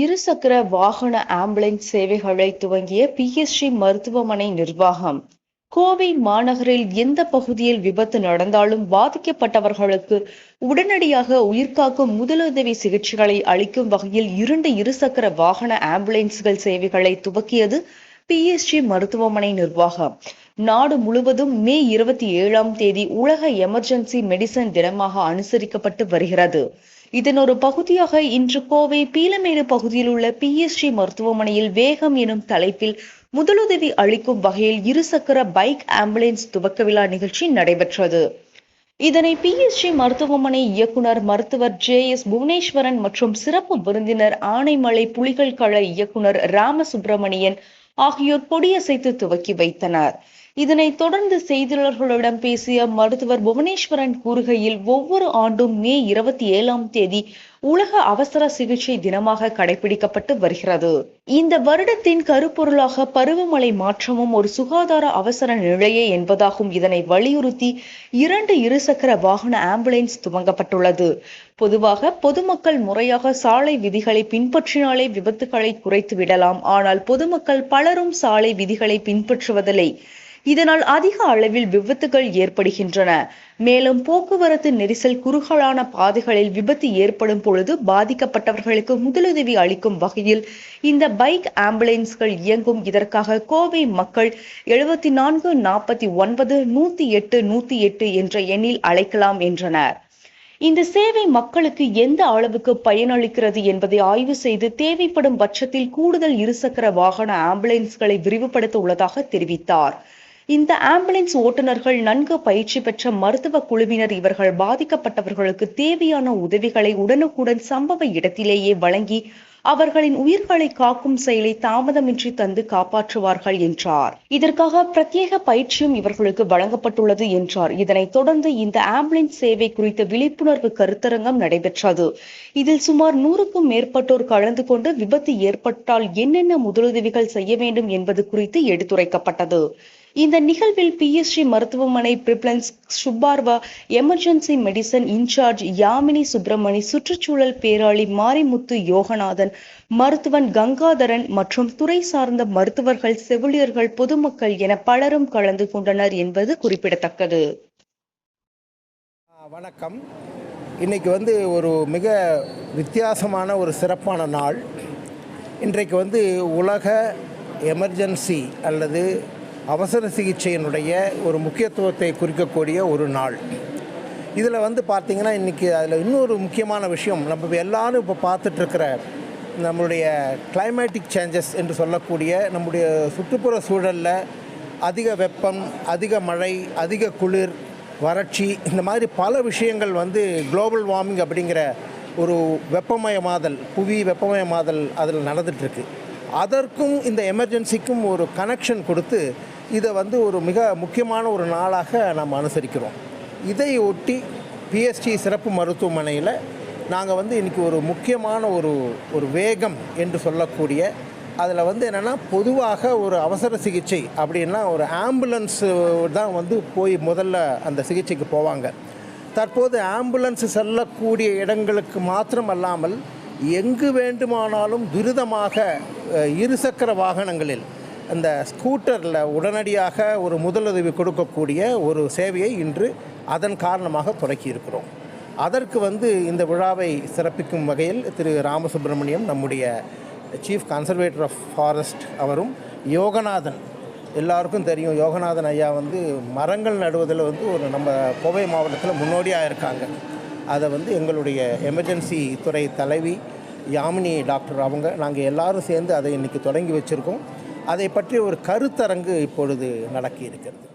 இருசக்கர வாகன ஆம்புலன்ஸ் சேவைகளை துவங்கிய பிஎஸ்சி மருத்துவமனை நிர்வாகம். கோவை மாநகரில் எந்த பகுதியில் விபத்து நடந்தாலும் பாதிக்கப்பட்டவர்களுக்கு உடனடியாக உயிர்காக்கும் முதலுதவி சிகிச்சைகளை அளிக்கும் வகையில் இரண்டு இருசக்கர வாகன ஆம்புலன்ஸ்கள் சேவைகளை துவக்கியது பிஎஸ்ஜி மருத்துவமனை நிர்வாகம். நாடு முழுவதும் மே இருபத்தி ஏழாம் தேதி உலக எமர்ஜென்சி மெடிசன் தினமாக அனுசரிக்கப்பட்டு வருகிறது. இதன் ஒரு பகுதியாக இன்று கோவை பீலமேடு பகுதியில் உள்ள பிஎஸ்டி மருத்துவமனையில் வேகம் எனும் தலைப்பில் முதலுதவி அளிக்கும் வகையில் இருசக்கர பைக் ஆம்புலன்ஸ் துவக்க விழா நிகழ்ச்சி நடைபெற்றது. இதனை பிஎஸ்டி மருத்துவமனை இயக்குனர் மருத்துவர் ஜே எஸ் புவனேஸ்வரன் மற்றும் சிறப்பு விருந்தினர் ஆனைமலை புலிகள் கள இயக்குனர் ராமசுப்பிரமணியன் ஆகியோர் கொடியசைத்து துவக்கி வைத்தனர். இதனைத் தொடர்ந்து செய்தியாளர்களிடம் பேசிய மருத்துவர் புவனேஸ்வரன் கூறுகையில் ஒவ்வொரு ஆண்டும் மே இருபத்தி ஏழாம் தேதி உலக அவசர சிகிச்சை தினமாக கடைபிடிக்கப்பட்டு வருகிறது. இந்த வருடத்தின் கருப்பொருளாக பருவமழை மாற்றமும் ஒரு சுகாதார அவசர நிலையே என்பதாகும் இதனை வலியுறுத்தி இரண்டு இருசக்கர வாகன ஆம்புலன்ஸ் துவங்கப்பட்டுள்ளது. பொதுவாக பொதுமக்கள் முறையாக சாலை விதிகளை பின்பற்றினாலே விபத்துகளை குறைத்து விடலாம் ஆனால் பொதுமக்கள் பலரும் சாலை விதிகளை பின்பற்றுவதில்லை. இதனால் அதிக அளவில் விபத்துகள் ஏற்படுகின்றன. மேலும் போக்குவரத்து நெரிசல் குறுகலான பாதைகளில் விபத்து ஏற்படும் பொழுது பாதிக்கப்பட்டவர்களுக்கு முதலுதவி அளிக்கும் வகையில் இந்த பைக் ஆம்புலன்ஸ்கள் இயங்கும். இதற்காக கோவை மக்கள் எழுபத்தி நான்கு நாற்பத்தி ஒன்பது நூத்தி எட்டு நூத்தி எட்டு என்ற எண்ணில் அழைக்கலாம் என்றனர். இந்த சேவை மக்களுக்கு எந்த அளவுக்கு பயனளிக்கிறது என்பதை ஆய்வு செய்து தேவைப்படும் பட்சத்தில் கூடுதல் இருசக்கர வாகன ஆம்புலன்ஸ்களை விரிவுபடுத்த உள்ளதாக தெரிவித்தார். இந்த ஆம்புலன்ஸ் ஓட்டுநர்கள் நன்கு பயிற்சி பெற்ற மருத்துவ குழுவினர் இவர்கள் பாதிக்கப்பட்டவர்களுக்கு தேவையான உதவிகளை உடனுக்குடன் சம்பவ இடத்திலேயே வழங்கி அவர்களின் உயிர்களை காக்கும் செயலை தாமதமின்றி தந்து காப்பாற்றுவார்கள் என்றார். இதற்காக பிரத்யேக பயிற்சியும் இவர்களுக்கு வழங்கப்பட்டுள்ளது என்றார். இதனைத் தொடர்ந்து இந்த ஆம்புலன்ஸ் சேவை குறித்த விழிப்புணர்வு கருத்தரங்கம் நடைபெற்றது. இதில் சுமார் நூறுக்கும் மேற்பட்டோர் கலந்து கொண்டு விபத்து ஏற்பட்டால் என்னென்ன முதலுதவிகள் செய்ய வேண்டும் என்பது குறித்து எடுத்துரைக்கப்பட்டது. இந்த நிகழ்வில் பிஎஸ்ஜி மருத்துவமனை பிரிப்ளன்ஸ் சுப்பார்வா emergency medicine incharge Yamini Subramani சுற்றுச்சூழல் பேராளி மாரிமுத்து யோகநாதன் மருத்துவன் கங்காதரன் மற்றும் துறை சார்ந்த மருத்துவர்கள் செவிலியர்கள் பொதுமக்கள் என பலரும் கலந்து கொண்டனர் என்பது குறிப்பிடத்தக்கது. வணக்கம். இன்னைக்கு வந்து ஒரு மிக வித்தியாசமான ஒரு சிறப்பான நாள். இன்றைக்கு வந்து உலக எமர்ஜென்சி அல்லது அவசர சிகிச்சையினுடைய ஒரு முக்கியத்துவத்தை குறிக்கக்கூடிய ஒரு நாள். இதில் வந்து பார்த்திங்கன்னா இன்றைக்கி அதில் இன்னொரு முக்கியமான விஷயம். நம்ம எல்லாரும் இப்போ பார்த்துட்ருக்கிற நம்மளுடைய கிளைமேட்டிக் சேஞ்சஸ் என்று சொல்லக்கூடிய நம்முடைய சுற்றுப்புற சூழலில் அதிக வெப்பம் அதிக மழை அதிக குளிர் வறட்சி இந்த மாதிரி பல விஷயங்கள் வந்து குளோபல் வார்மிங் அப்படிங்கிற ஒரு வெப்பமயமாதல் புவி வெப்பமயமாதல் அதில் நடந்துகிட்ருக்கு அதற்கும் இந்த எமர்ஜென்சிக்கும் ஒரு கனெக்ஷன் கொடுத்து இதை வந்து ஒரு மிக முக்கியமான ஒரு நாளாக நாம் அனுசரிக்கிறோம். இதை ஒட்டி பிஎஸ்டி சிறப்பு மருத்துவமனையில் நாங்கள் வந்து இன்றைக்கி ஒரு முக்கியமான ஒரு ஒரு வேகம் என்று சொல்லக்கூடிய அதில் வந்து என்னென்னா பொதுவாக ஒரு அவசர சிகிச்சை அப்படின்னா ஒரு ஆம்புலன்ஸு தான் வந்து போய் முதல்ல அந்த சிகிச்சைக்கு போவாங்க. தற்போது ஆம்புலன்ஸ் செல்லக்கூடிய இடங்களுக்கு மாத்திரம் அல்லாமல் எங்கு வேண்டுமானாலும் துரிதமாக இருசக்கர வாகனங்களில் அந்த ஸ்கூட்டரில் உடனடியாக ஒரு முதலுதவி கொடுக்கக்கூடிய ஒரு சேவையை இன்று அதன் காரணமாக தொடக்கி இருக்கிறோம் அதற்கு வந்து இந்த விழாவை சிறப்பிக்கும் வகையில் திரு ராமசுப்பிரமணியம் நம்முடைய சீஃப் கன்சர்வேட்டர் ஆஃப் ஃபாரஸ்ட் அவரும் யோகநாதன் எல்லாருக்கும் தெரியும். யோகநாதன் ஐயா வந்து மரங்கள் நடுவதில் வந்து ஒரு நம்ம கோவை மாவட்டத்தில் முன்னோடியாக இருக்காங்க. அதை வந்து எங்களுடைய எமர்ஜென்சி துறை தலைவி யாமினி டாக்டர் அவங்க நாங்கள் எல்லாரும் சேர்ந்து அதை இன்றைக்கி தொடங்கி வச்சுருக்கோம். அதை பற்றி ஒரு கருத்தரங்கு இப்பொழுது நடக்கி இருக்கிறது